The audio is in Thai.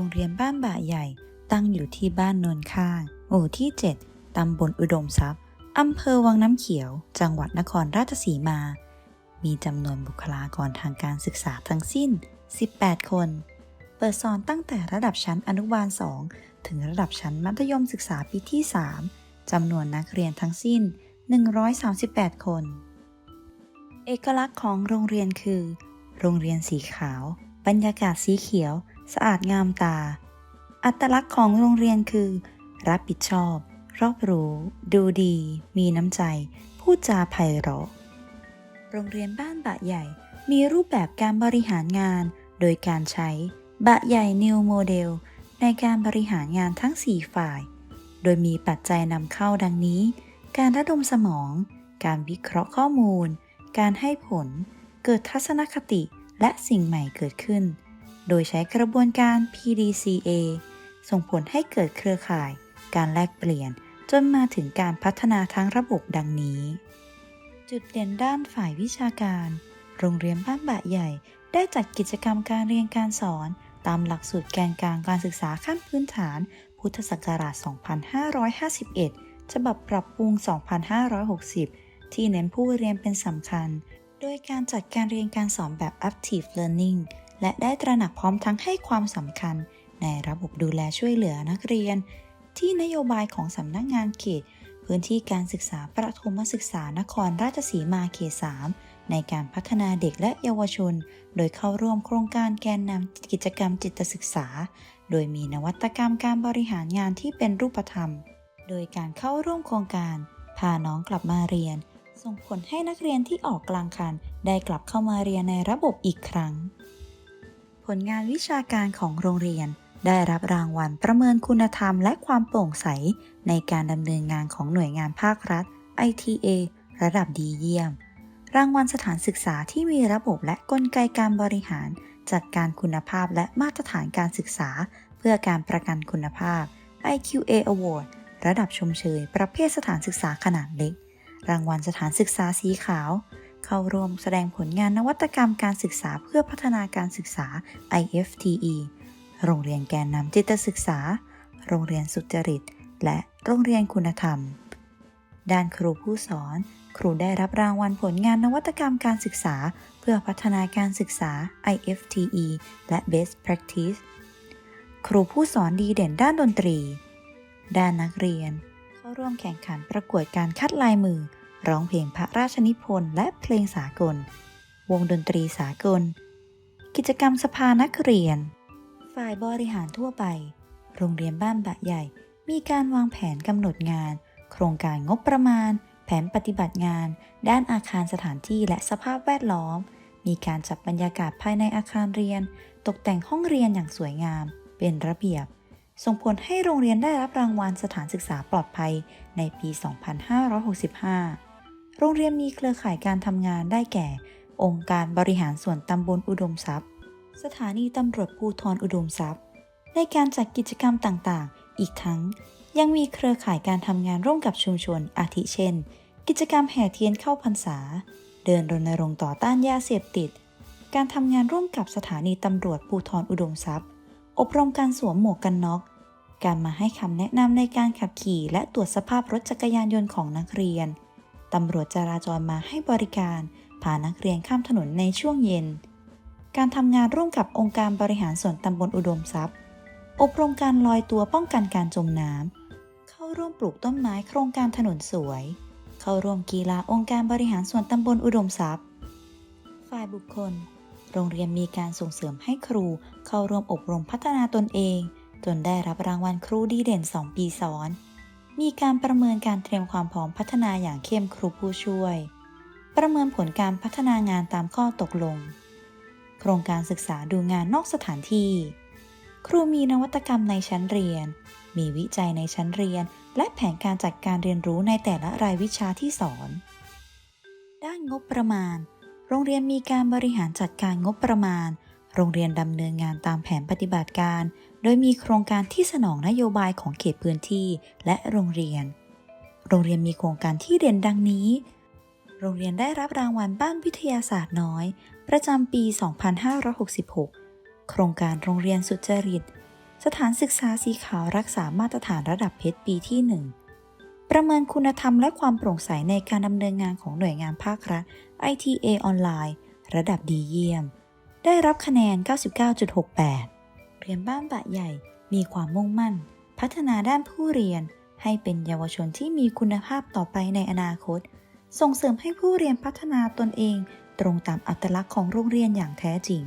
รงเรียนบ้านบ่าใหญ่ ตั้งอยู่ที่บ้านโนนข้าง หมู่ที่ 7 ตำบลอุดมทรัพย์อำเภอวังน้ำเขียว จังหวัดนครราชสีมา มีจำนวนบุคลากรทางการศึกษาทั้งสิ้น 18 คน เปิดสอนตั้งแต่ระดับชั้นอนุบาล 2 ถึงระดับชั้นมัธยมศึกษาปีที่ 3 จำนวนนักเรียนทั้งสิ้น 138 คน เอกลักษณ์ของโรงเรียนคือ โรงเรียนสีขาว บรรยากาศสีเขียว สะอาดงามตา อัตลักษณ์ของโรงเรียนคือ รับผิดชอบ รอบรู้ ดูดี มีน้ำใจ พูดจาไพเราะ โรงเรียนบ้านบะใหญ่ มีรูปแบบการบริหารงาน โดยการใช้ บะใหญ่ New Model ในการบริหารงานทั้ง 4 ฝ่าย โดยมีปัจจัยนำเข้าดังนี้ การระดมสมอง การวิเคราะห์ข้อมูล การให้ผล เกิดทัศนคติและสิ่งใหม่เกิดขึ้น โดยใช้กระบวนการ PDCA ส่งผลให้เกิดเครือข่าย การแลกเปลี่ยน จนมาถึงการพัฒนาทั้งระบบดังนี้ จุดเด่นด้านฝ่ายวิชาการ โรงเรียนบ้านบะใหญ่ ได้จัดกิจกรรมการเรียนการสอน ตามหลักสูตรแกนกลางการศึกษาขั้นพื้นฐาน พุทธศักราช 2551 ฉบับปรับปรุง 2560 ที่เน้นผู้เรียนเป็นสำคัญ โดยการจัดการเรียนการสอนแบบ active learning และได้ตระหนักพร้อมทั้งให้ความสำคัญ ในระบบดูแลช่วยเหลือนักเรียน ที่นโยบายของสำนักงานเขต พื้นที่การศึกษาประถมศึกษานครราชสีมาเขต 3 ในการพัฒนาเด็กและเยาวชน โดยเข้าร่วมโครงการแกนนำกิจกรรมจิตศึกษา โดยมีนวัตกรรมการบริหารงานที่เป็นรูปธรรม โดยการเข้าร่วมโครงการ พาน้องกลับมาเรียน ส่งผลให้นักเรียนที่ออกกลางคันได้กลับเข้ามาเรียนในระบบอีกครั้ง ลงานวิชาการของโรงเรียน ได้รับรางวัลประเมินคุณธรรมและความโปร่งใส ในการดำเนินงานของหน่วยงานภาครัฐ ITA ระดับดีเยี่ยม รางวัลสถานศึกษาที่มีระบบและกลไกการบริหาร จัดการคุณภาพและมาตรฐานการศึกษา เพื่อการประกันคุณภาพ IQA Award ระดับชมเชย ประเภทสถานศึกษาขนาดเล็ก รางวัลสถานศึกษาสีขาว เข้าร่วมแสดงผลงานนวัตกรรมการศึกษาเพื่อพัฒนาการศึกษา IFTE โรงเรียนแกนนำจิตศึกษา โรงเรียนสุจริต และโรงเรียนคุณธรรม ด้านครูผู้สอน ครูได้รับรางวัลผลงานนวัตกรรมการศึกษา เพื่อพัฒนาการศึกษา IFTE และ Best Practice ครูผู้สอนดีเด่นด้านดนตรี ด้านนักเรียน เข้าร่วมแข่งขันประกวดการคัดลายมือ ร้องเพลงพระราชนิพนธ์และเพลงสากล วงดนตรีสากล กิจกรรมสภานักเรียน ฝ่ายบริหารทั่วไป โรงเรียนบ้านบะใหญ่ มีการวางแผนกำหนดงาน โครงการงบประมาณ แผนปฏิบัติงาน ด้านอาคารสถานที่และสภาพแวดล้อม มีการจัดบรรยากาศภายในอาคารเรียน ตกแต่งห้องเรียนอย่างสวยงาม เป็นระเบียบส่งผลให้โรงเรียนได้รับรางวัลสถานศึกษาปลอดภัยในปี 2565 โรงเรียนมีเครือข่ายการทำงานได้แก่ องค์การบริหารส่วนตำบลอุดมทรัพย์ สถานีตำรวจภูธรอุดมทรัพย์ ในการจัดกิจกรรมต่างๆ อีกทั้ง ยังมีเครือข่ายการทำงานร่วมกับชุมชนอาทิเช่น กิจกรรมแห่เทียนเข้าพรรษา เดินรณรงค์ต่อต้านยาเสพติด การทำงานร่วมกับสถานีตำรวจภูธรอุดมทรัพย์ อบรมการสวมหมวกกันน็อกการมาให้คำแนะนำในการขับขี่และตรวจสภาพรถจักรยานยนต์ของนักเรียน ตำรวจจราจรมาให้บริการพานักเรียนข้ามถนนในช่วงเย็น การทำงานร่วมกับองค์การบริหารส่วนตำบลอุดมทรัพย์ อบรมการลอยตัวป้องกันการจมน้ำ เข้าร่วมปลูกต้นไม้โครงการถนนสวย เข้าร่วมกีฬาองค์การบริหารส่วนตำบลอุดมทรัพย์ ฝ่ายบุคคล โรงเรียนมีการส่งเสริมให้ครู เข้าร่วมอบรมพัฒนาตนเอง จนได้รับรางวัลครูดีเด่น 2 ปีซ้อน มีการประเมินการเตรียมความพร้อมพัฒนาอย่างเข้มครูผู้ช่วย ประเมินผลการพัฒนางานตามข้อตกลง โครงการศึกษาดูงานนอกสถานที่ ครูมีนวัตกรรมในชั้นเรียน มีวิจัยในชั้นเรียน และแผนการจัดการเรียนรู้ในแต่ละรายวิชาที่สอน ด้านงบประมาณ โรงเรียนมีการบริหารจัดการงบประมาณ โรงเรียนดำเนินงานตามแผนปฏิบัติการ โดยมีโครงการที่สนองนโยบายของเขตพื้นที่และโรงเรียน โรงเรียนมีโครงการที่เด่นดังนี้ โรงเรียนได้รับรางวัลบ้านวิทยาศาสตร์น้อย ประจำปี 2566 โครงการโรงเรียนสุจริต สถานศึกษาสีขาวรักษามาตรฐานระดับเพชรปีที่ 1ประเมินคุณธรรมและความโปร่งใสในการดำเนินงานของหน่วยงานภาครัฐ ITA ออนไลน์ ระดับดีเยี่ยม ได้รับคะแนน 99.68 เรียนบ้านบะใหญ่ มีความมุ่งมั่น พัฒนาด้านผู้เรียน ให้เป็นเยาวชนที่มีคุณภาพต่อไปในอนาคต ส่งเสริมให้ผู้เรียนพัฒนาตนเอง ตรงตามอัตลักษณ์ของโรงเรียนอย่างแท้จริง